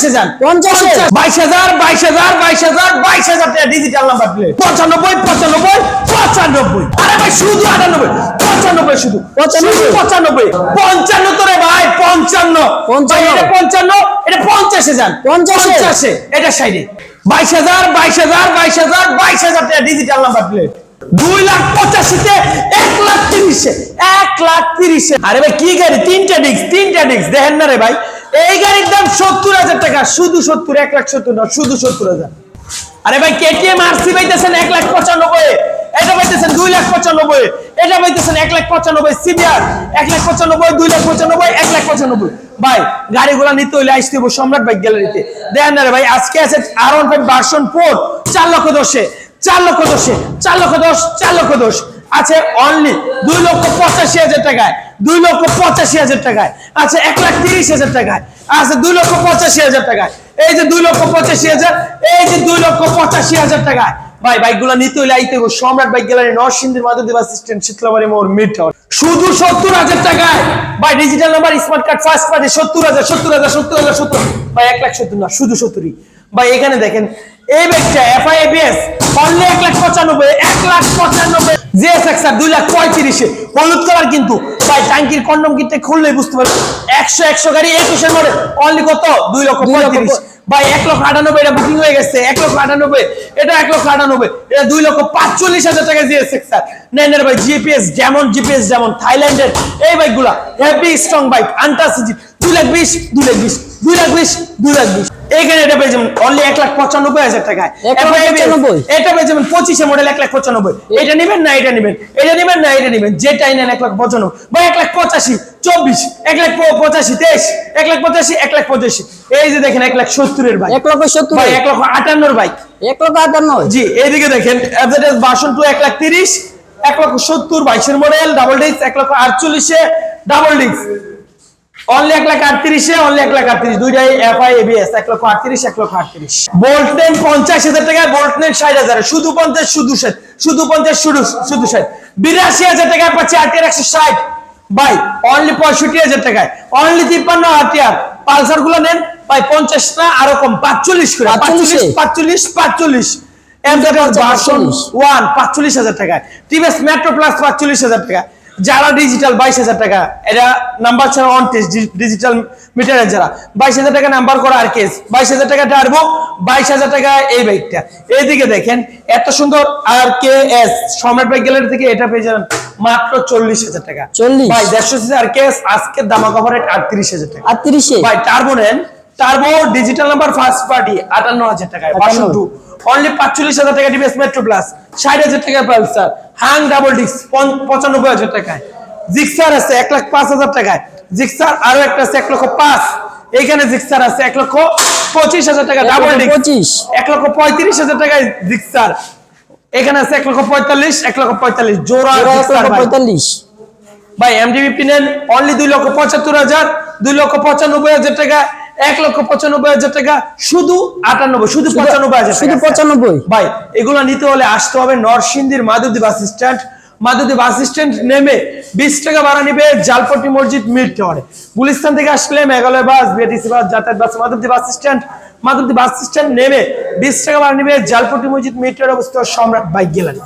পঞ্চাশে যান পঞ্চাশে? বাইশ হাজার বাইশ হাজার বাইশ হাজার বাইশ হাজার টাকা ডিজিটাল নাম্বার প্লেট পঁচানব্বই পঁচানব্বই পঁচানব্বই। আরে ভাই শুধু আটানব্বই। পঁচানব্বই শুধু। পঁচানব্বই? পঁচানব্বই। পঞ্চান্ন তো রে ভাই পঞ্চান্ন। পঞ্চান্ন? পঞ্চান্ন এটা পঞ্চাশে যান? পঞ্চাশে। এটা সাইডে বাইশ হাজার বাইশ হাজার বাইশ হাজার বাইশ হাজার টাকা ডিজিটাল নাম্বার প্লেট দুই লাখ পঁচাশিতে এক লাখ তিরিশে এক লাখ তিরিশে। আরে ভাই কি গাড়ি? তিনটা ডিস্ক তিনটা ডিস্ক। দেখেন না রে ভাই। এই গাড়ির দাম সত্তর হাজার টাকা। শুধু সত্তর, এক লাখ সত্তর না, শুধু সত্তর হাজার। আরে ভাই কেটিএম আরসি পাইতেছেন এক লাখ পঁচানব্বই। এটা পাইতেছেন দুই লাখ পঁচানব্বই। এটা পাইতেছেন এক লাখ পঁচানব্বই সিবিআর এক লাখ পঁচানব্বই, দুই লাখ পঁচানব্বই, এক লাখ পঁচানব্বই। ভাই, গাড়িগুলো নিতে হইলে আসতে হইব সম্রাট বাইক গ্যালারিতে। দেখেন না ভাই, আজকে আছে আর ফাইভ ভার্সন ফোর চার লক্ষ দশে, চার লক্ষ দশে, চার লক্ষ দশ, চার লক্ষ দশ। আছে অনলি দুই লক্ষ পঁচাশি হাজার টাকায়, দুই লক্ষ পঁচাশি হাজার টাকায়, আছে এক লাখ তিরিশ হাজার টাকায়, আছে দুই লক্ষ পঁচাশি হাজার টাকায়। এই যে দুই লক্ষ পঁচাশি হাজার, এই যে দুই লক্ষ পঁচাশি হাজার টাকায়। ভাই, বাইকগুলো নিতে হইলে আইতে সম্রাট বাইক গ্যালারি নরসিংদীর মাধবদেব অ্যাসিস্ট্যান্ট শীতলাবাড়ি মোড় মিড টাওয়ার শুধু সত্তর হাজার টাকায়। ভাই digital number smart card first party সত্তর হাজার সত্তর হাজার সত্তর হাজার, সত্তর। ভাই, এক লাখ সত্তর না, শুধু সত্তরই। ভাই, এখানে দেখেন এই ব্যাগটা এফআই অনলি এক লাখ পঁচানব্বই এক লাখ পঁচানব্বই। আর দুই লাখ পঁয়ত্রিশে। হলুদ কালার কিন্তু। ভাই ট্যাঙ্কির কন্ডম কিটটা খুললেই বুঝতে পারবেন একশো একশো গাড়ি একুশের মডেল। অনলি কত? দুই লক্ষ পঁয়ত্রিশ। ভাই এক লক্ষ আটানব্বই এটা বুকিং হয়ে গেছে। এক লক্ষ আটানব্বই এটা এক লক্ষ আটানব্বই। এটা দুই লক্ষ পাঁচচল্লিশ হাজার টাকা জিএসএক্স স্যার নেন ভাই জিপিএস যেমন জিপিএস যেমন থাইল্যান্ডের এই বাইকগুলা হেভি স্ট্রং বাইক আন্টাসিজি দুই লাখ বিশ দুই লাখ বিশ দুই লাখ বিশ দুই লাখ বিশ এইখানে এটা পেয়ে যাবেন অনলি এক লাখ পঁচানব্বই হাজার টাকায় এক লাখ FIABS এটা পেয়ে যাবেন পঁচিশে মডেল এক লাখ পঁচানব্বই এটা নেবেন না এটা নেবেন এটা নেবেন না এটা নেবেন যেটাই নেন এক লাখ পঁচানব্বই বা এক লাখ পঁচাশি চব্বিশ এক লাখ পঁচাশি তেইশ এক লাখ পঁচাশি এক লাখ পঁচাশি এই যে দেখেন এক লাখ সত্তরের বাইক এক লক্ষ সত্তর এক লক্ষ আটান্নর বাইক এক লক্ষ আটান্ন জি এইদিকে দেখেন ভার্সন টু এক লাখ তিরিশ এক লক্ষ সত্তর বাইশের মডেল ডাবল ডিস্ক এক লক্ষ আটচল্লিশে ডাবল ডিস্ক অনলি এক লাখ আটত্রিশে অনলি এক লাখ আটত্রিশ। দুইটাই এফআই এবিএস এক লক্ষ আটত্রিশ এক লক্ষ আটত্রিশ। বোল্টনেন পঞ্চাশ হাজার টাকায় বোল্টনেন ষাট হাজার। শুধু পঞ্চাশ শুধু ষাট। শুধু পঞ্চাশ শুধু শুধু ষাট। বিরাশি হাজার টাকায় পাচ্ছে আটের একশো ষাট। বাই অনলি পঁয়ষট্টি হাজার টাকায়। অনলি তিপ্পান্ন হাতিয়ার পালসারগুলো নেন ভাই পঞ্চাশ না আরও কম পাঁচচল্লিশ করে। পাঁচচল্লিশে? পাঁচচল্লিশ পাঁচচল্লিশ। ভার্সন ওয়ান পাঁচচল্লিশ হাজার টাকায়। টিভিএস মেট্রো প্লাস পাঁচচল্লিশ হাজার টাকা যারা ডিজিটাল বাইশ হাজার টাকা এটা নাম্বার ছাড়া অন টেস্ট ডিজিটাল মিটারের যারা বাইশ হাজার টাকা নাম্বার করা আর কেস বাইশ হাজার টাকা টার্বো বাইশ হাজার টাকা এই বাইকটা এইদিকে দেখেন এত সুন্দর R K S Samrat bike gallery থেকে এটা পেয়ে যাবেন মাত্র চল্লিশ হাজার টাকা। 40? ভাই দেড়শো সিসি আর কেস আজকের দামা কভার আটত্রিশ হাজার টাকা। আটত্রিশে? ভাই টার্বো নেন turbo digital number first party আটান্ন হাজার টাকায় ভার্সন টু অনলি পাঁচচল্লিশ হাজার টাকা ডিভিএস মেট্রো প্লাস ষাট হাজার টাকা পালসার হাং ডাবল ডিস্ক পঁচানব্বই হাজার টাকায়। জিক্সার আছে এক লাখ পাঁচ হাজার টাকায়। জিক্সার আরও একটা আছে এক লক্ষ পাঁচ। এইখানে জিক্সার আছে এক লক্ষ পঁচিশ হাজার টাকা ডাবল ডিস্ক পঁচিশ। এক লক্ষ পঁয়ত্রিশ হাজার টাকায় জিক্সার এখানে আছে এক লক্ষ পঁয়তাল্লিশ এক লক্ষ পঁয়তাল্লিশ। জোড়া। পঁয়তাল্লিশ। ভাই এমডিবি নেন অনলি দুই লক্ষ পঁচাত্তর হাজার দুই লক্ষ পঁচানব্বই হাজার টাকা। এক লক্ষ পঁচানব্বই হাজার টাকা। শুধু আটানব্বই শুধু পঁচানব্বই হাজার শুধু পঁচানব্বই। ভাই এগুলো নিতে হলে আসতে হবে নরসিংদীর Madhabdi bus stand. Madhabdi bus stand নেমে বিশ টাকা ভাড়া নিবে জালপট্টি মসজিদ মিড টাওয়ারে। গুলিস্তান থেকে আসলে মেঘালয় বাস বিএটিসি বাস যাতায়াত bus Madhabdi bus stand. Madhabdi bus stand নেমে বিশ টাকা ভাড়া নিবে জালপট্টি মসজিদ মিড টাওয়ারে অবস্থিত সম্রাট বাইক গ্যালারি।